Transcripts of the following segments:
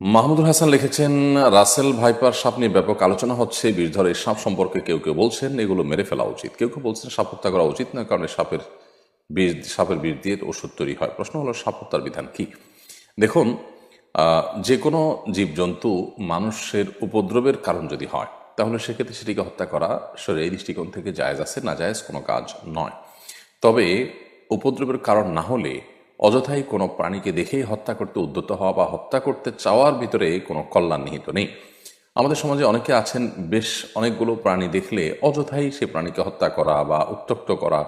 মাহমুদুল হাসান লিখেছেন, রাসেল, ভাইপার, সাপ নিয়ে ব্যাপক আলোচনা হচ্ছে। বিষধর এই সাপ সম্পর্কে কেউ কেউ বলছেন, এগুলো মেরে ফেলা উচিত। কেউ কেউ বলছেন সাপ হত্যা করা উচিত না কারণ সাপের বিষ সাপের বিষ দিয়ে ওষুধ তৈরি হয়। প্রশ্ন হলো, সাপ হত্যার বিধান কি? দেখুন যে কোনো জীবজন্তু মানুষের উপদ্রবের কারণ যদি হয়, তাহলে সেক্ষেত্রে সেটিকে হত্যা করা এই দৃষ্টিকোণ থেকে জায়জ আছে না জায়জ কোনো কাজ নয়। তবে উপদ্রবের কারণ না হলে অযথাই কোনো প্রাণীকে দেখেই হত্যা করতে উদ্যত হওয়া বা হত্যা করতে চাওয়ার ভিতরে কোনো কল্যাণ নিহিত নেই। আমাদের সমাজে অনেকে আছেন, বেশ অনেকগুলো প্রাণী দেখলে অযথাই সে প্রাণীকে হত্যা করা বা উত্তক্ত করা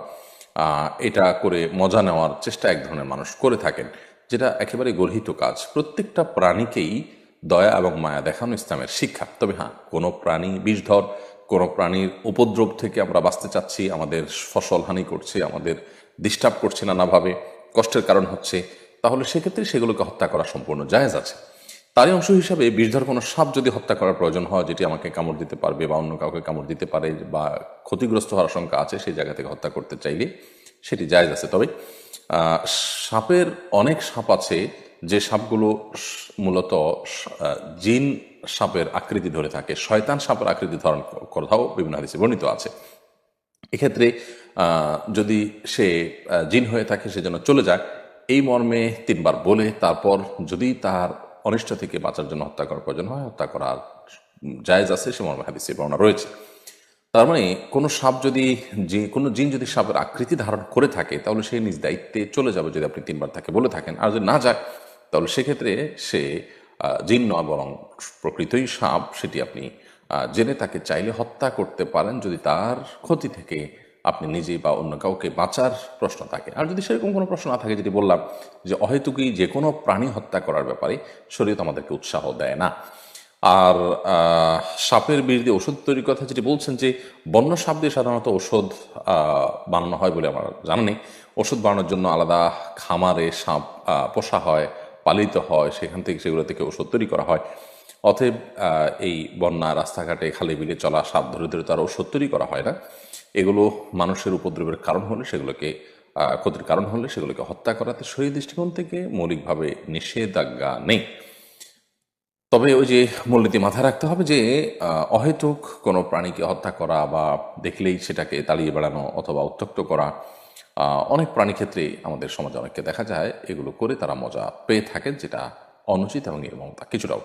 এটা করে মজা নেওয়ার চেষ্টা এক ধরনের মানুষ করে থাকেন, যেটা একেবারে গর্হিত কাজ। প্রত্যেকটা প্রাণীকেই দয়া এবং মায়া দেখানো ইসলামের শিক্ষা। তবে হ্যাঁ কোনো প্রাণী বিষধর, কোনো প্রাণীর উপদ্রব থেকে আমরা বাঁচতে চাচ্ছি, আমাদের ফসল হানি করছে, আমাদের ডিস্টার্ব করছে নানাভাবে কষ্টের কারণ হচ্ছে, তাহলে সেক্ষেত্রে সেগুলোকে হত্যা করা সম্পূর্ণ জায়েজ আছে। তারই অংশ হিসাবে বিষধর কোনো সাপ যদি হত্যা করার প্রয়োজন হয়, যেটি আমাকে কামড় দিতে পারবে বা অন্য কাউকে কামড় দিতে পারে বা ক্ষতিগ্রস্ত হওয়ার আশঙ্কা আছে, সেই জায়গা থেকে হত্যা করতে চাইলে সেটি জায়েজ আছে। তবে সাপের অনেক সাপ আছে যে সাপগুলো মূলত জিন সাপের আকৃতি ধরে থাকে। শয়তান সাপের আকৃতি ধারণ কথাও বিভিন্ন হাদিসে বর্ণিত আছে। এক্ষেত্রে যদি সে জিন হয়ে থাকে, সে যেন চলে যাক, এই মর্মে তিনবার বলে, তারপর যদি তার অনিষ্ট থেকে বাঁচার জন্য হত্যা করার প্রয়োজন হয়, হত্যা করার জায়েজ আছে, সে মর্মে হাদিসে বর্ণনা রয়েছে। তার মানে কোনো সাপ যদি যে, কোনো জিন যদি সাপের আকৃতি ধারণ করে থাকে, তাহলে সে নিজ দায়িত্বে চলে যাবে যদি আপনি তিনবার তাকে বলে থাকেন। আর যদি না যায়, তাহলে সেক্ষেত্রে সে জিন নয়, বরং প্রকৃতই সাপ, সেটি আপনি জেনে তাকে চাইলে হত্যা করতে পারেন যদি তার ক্ষতি থেকে আপনি নিজে বা অন্য কাউকে বাঁচার প্রশ্ন থাকে। আর যদি সেরকম কোনো প্রশ্ন না থাকে যেটি বললাম যে অহেতুকই যে কোনো প্রাণী হত্যা করার ব্যাপারে শরীয়ত আমাদেরকে উৎসাহ দেয় না। আর সাপের বিষ দিয়ে ওষুধ তৈরির কথা যেটি বলছেন যে বন্য সাপ দিয়ে সাধারণত ওষুধ বানানো হয় বলে আমার জানা নেই। ওষুধ বানানোর জন্য আলাদা খামারে সাপ পোষা হয়, পালিত হয়, সেখান থেকে সেগুলো থেকে ওষুধ তৈরি করা হয়। অতএব এই বন্যা, রাস্তাঘাটে খালে বিলে চলা সাপ ধরে ধরে তার ওষুধ তৈরি করা হয় না। এগুলো মানুষের উপদ্রবের কারণ হলে সেগুলোকে ক্ষতির কারণ হলে সেগুলোকে হত্যা করাতে শরীর দৃষ্টিকোণ থেকে মৌলিকভাবে নিষেধাজ্ঞা নেই। তবে ওই যে মূলনীতি মাথায় রাখতে হবে যে অহেতুক কোনো প্রাণীকে হত্যা করা বা দেখলেই সেটাকে তাড়িয়ে বেড়ানো অথবা উত্তক্ত করা অনেক প্রাণী ক্ষেত্রে আমাদের সমাজে অনেককে দেখা যায় এগুলো করে তারা মজা পেয়ে থাকেন যেটা অনুচিত এবং নির্মমতা কিছুটাও।